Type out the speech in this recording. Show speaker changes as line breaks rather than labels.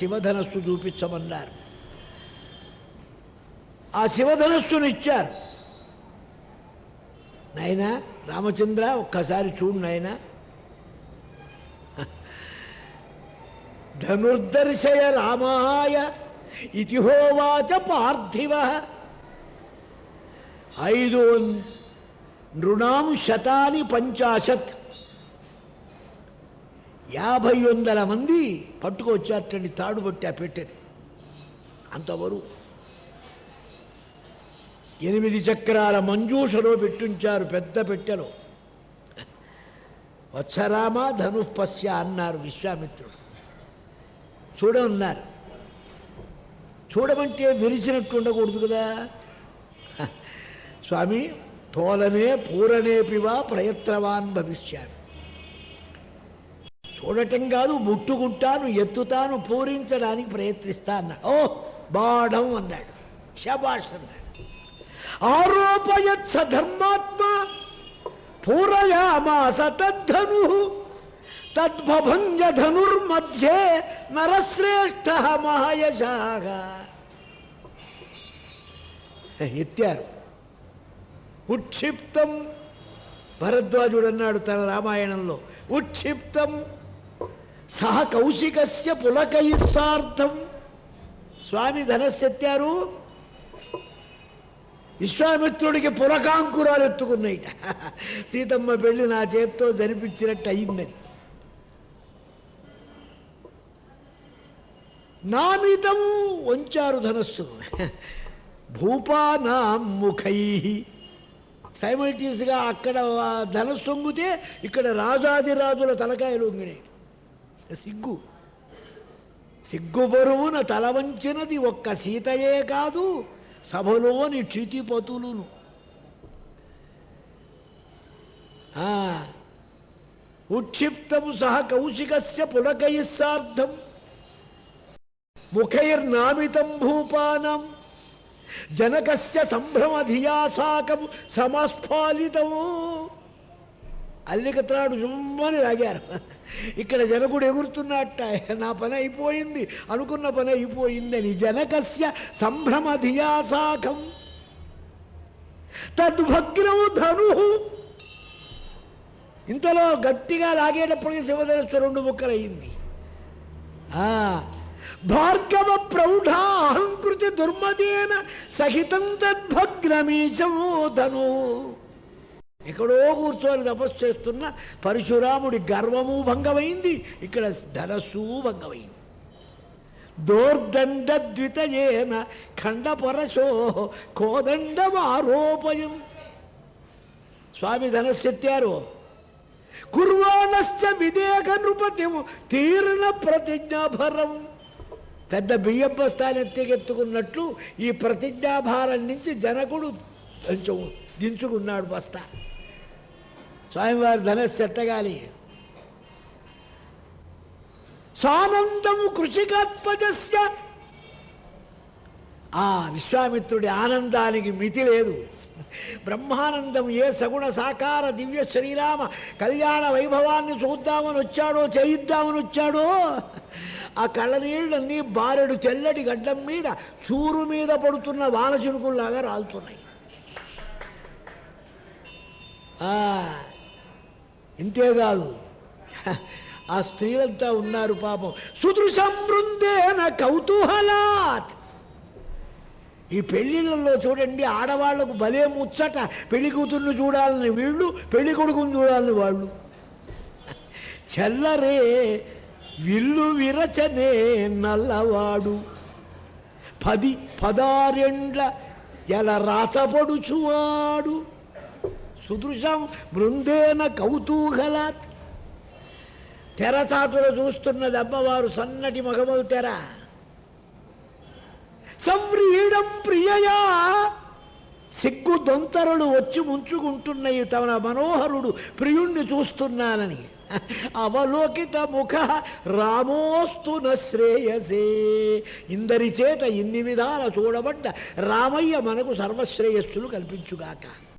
శివధనస్సు చూపించమన్నారు. ఆ శివధనస్సును ఇచ్చారు. నాయనా రామచంద్ర ఒక్కసారి చూడు నాయన. ధనుర్దర్శయ రామాయ ఇతిహోవాచ పార్థివ. ఐదు నృణాం శతాని పంచాశత్. యాభై వందల మంది పట్టుకొచ్చారటండి తాడు పట్టి ఆ పెట్టని అంతవరకు ఎనిమిది చక్రాల మంజూషలో పెట్టుంచారు పెద్ద పెట్టెలో. వత్సరామ ధనుపస్య అన్నారు విశ్వామిత్రుడు. చూడమన్నారు. చూడమంటే విరిచినట్టు ఉండకూడదు కదా. స్వామి తోలనే పూరనేపివా ప్రయత్నవాన్ భవిష్యామి. చూడటం కాదు ముట్టుకుంటాను ఎత్తుతాను పూరించడానికి ప్రయత్నిస్తా అన్నాడు ఓ బాఢం అన్నాడు శబాష్ అన్నాడు. ఆరోపయత్ సధర్మాత్మ పూరయామాస తద్ధను తద్భభంజ ధనుర్మధ్యే నరశ్రేష్ఠ మహాయశాగా ఎత్తారు. ఉక్షిప్తం భరద్వాజుడు అన్నాడు తన రామాయణంలో ఉక్షిప్తం సహ కౌశికస్య పులకయిస్సార్థం స్వామి ధనస్సెత్తారు. విశ్వామిత్రుడికి పులకాంకురాలు ఎత్తుకున్నాయిట. సీతమ్మ పెళ్ళి నా చేత్తో జరిపించినట్టు అయిందని నామితం వంచారు ధనస్సు. భూపానా ముఖై. సైమల్టీస్గా అక్కడ ధనస్సు వంగితే ఇక్కడ రాజాదిరాజుల తలకాయలు వంగినాయి సిగ్గు. సిగ్గు బరువున తల వంచినది ఒక్క సీతయే కాదు సభలోని క్షితిపతులును. ఆ, ఉక్షిప్తం సహ కౌశికస్య పులకయిస్సార్థం ముఖైర్నామితం భూపానం జనకస్య సంభ్రమధియా సాకం సమాస్ఫాలితము. అల్లికత్రాడు జుమ్మని లాగారు. ఇక్కడ జనకుడు ఎగురుతున్నట్ట. నా పని అయిపోయింది. అనుకున్న పని అయిపోయిందని జనకస్య సంభ్రమధియా సాకం. తద్భగ్నము ధను. ఇంతలో గట్టిగా లాగేటప్పటికీ శివధనస్సు రెండు ముక్కలయ్యింది. ఆ, భార్గవ ప్రౌఢ అహంకృతి దుర్మదేన సహితం తద్భగ్నమీశము ధను. ఎక్కడో కూర్చొని తపస్సు చేస్తున్న పరశురాముడి గర్వము భంగమైంది. ఇక్కడ ధనస్సు భంగమైంది. దోర్దండద్వితయేన ఖండపరశో కోదండమారోపయం. స్వామి ధనస్సెత్తారు కుర్వాణశ్చ విదేక నృపతిం తీర్ణ ప్రతిజ్ఞాభరం. పెద్ద బియ్యం బస్తాన్ని ఎత్తికెత్తుకున్నట్లు ఈ ప్రతిజ్ఞాభారం నుంచి జనకుడు కొంచెం దించుకున్నాడు బస్తా. స్వామివారి ధనస్సు ఎత్తగాలి. సానందము కృషికాత్మజస్య. ఆ విశ్వామిత్రుడి ఆనందానికి మితి లేదు. బ్రహ్మానందం ఏ సగుణ సాకార దివ్య శ్రీరామ కళ్యాణ వైభవాన్ని చూద్దామని వచ్చాడో చేయిద్దామని వచ్చాడో ఆ కళ్ళనీళ్ళన్నీ బారెడు తెల్లటి గడ్డం మీద చూరు మీద పడుతున్న వాన చినుకుల్లాగా రాలుతున్నాయి. ఇంతేకాదు ఆ స్త్రీలంతా ఉన్నారు పాపం. సుదృశం బృందేన కౌతూహలాత్. ఈ పెళ్ళిళ్ళల్లో చూడండి ఆడవాళ్ళకు భలే ముచ్చట. పెళ్ళి కూతుర్ని చూడాలని వీళ్ళు పెళ్ళి కొడుకుని చూడాలని వాళ్ళు. చల్లరే విల్లు విరచనే నల్లవాడు. పది పదారెండ్ల ఎలా రాచపడుచువాడు సుదృశం బృందేన కౌతూహలాత్. తెరచాటులో చూస్తున్నది అమ్మవారు సన్నటి మగమలు తెర. సంవ్రీడం ప్రియయా. సిగ్గు దొంతరులు వచ్చి ముంచుకుంటున్నాయి తమన మనోహరుడు ప్రియుణ్ణి చూస్తున్నానని. అవలోకిత ముఖ రామోస్తు శ్రేయసే. ఇందరి చేత ఇన్ని విధాల చూడబడ్డ రామయ్య మనకు సర్వశ్రేయస్సులు కల్పించుగాక.